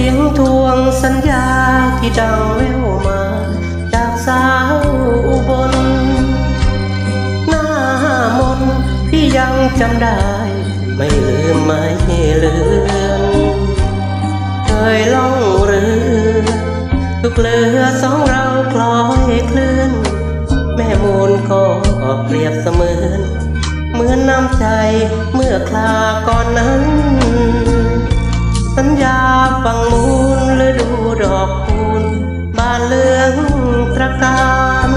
ียงทวงสัญญาที่ดังแววมา จากสาวอุบล หน้ามนต์ที่ยังจำได้ ไม่ลืมไม่เลือนเคยล่องเรือทุกเรือสองเราคล้อยเคลื่อน แม่มูลก็าฟังมูลฤดูดอกคูณบานเลืองตระการ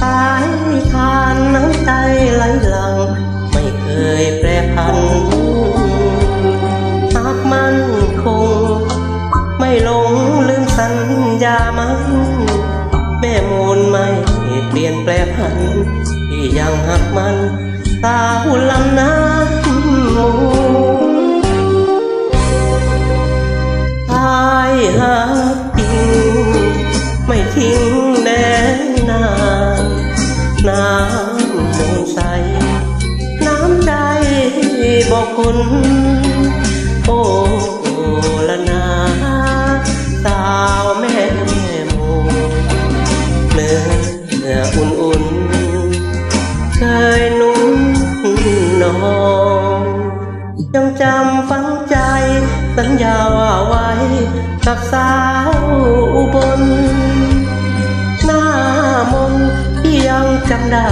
สายทานน้ำใจไหลหลัง ไม่เคยแปรผันหากมันคง ไม่หลงลืมสัญญามัน แม่มูลไม่เปลี่ยนแปลผันที่ยังหักมันสาวลำน้ำมู น้ำมูลใส น้ำใจบอกคุณ โอ้ละนาสาวแม่หมูเนื้ออุ่นๆ เคยนุ่มนอนยังจำฝังใจสัญญาว่าไว้ กับสาวอุบล จำได้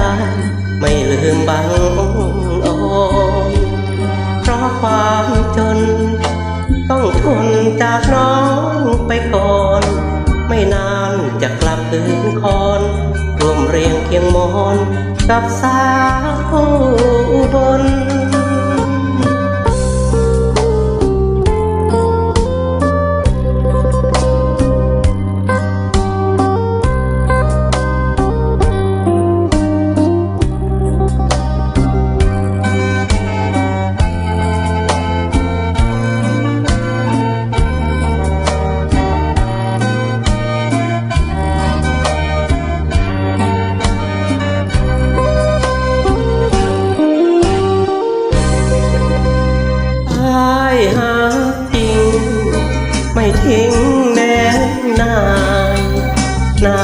ไม่ลืมบังองอยเพราะความจน ต้องทนจากน้องไปก่อน ไม่นานจะกลับคืนคอนรวมเรียงเคียงมอน กับสาวอุบล ทิ้งแน่นายน้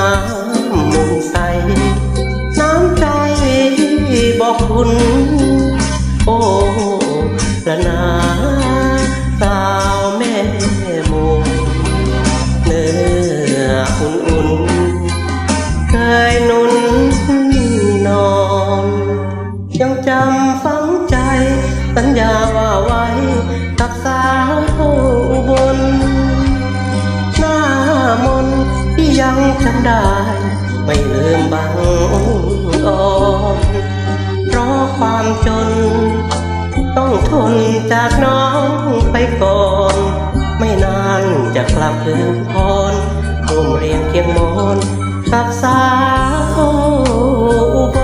ำมุนใส น้ำใจบอกคุณ โอ้ละนาสาวแม่หมูเนื้ออุ่นๆเคยนุ่นนอน ยังจำฝังใจ สัญญาว่าไว้กับสาว ยังจำได้ ไม่ลืมบังออนเพราะความจน ต้องทนจากน้องไปก่อน ไม่นานจะกลับคืนพรร่วมเรียงเคียงมอนกับสาวอุบล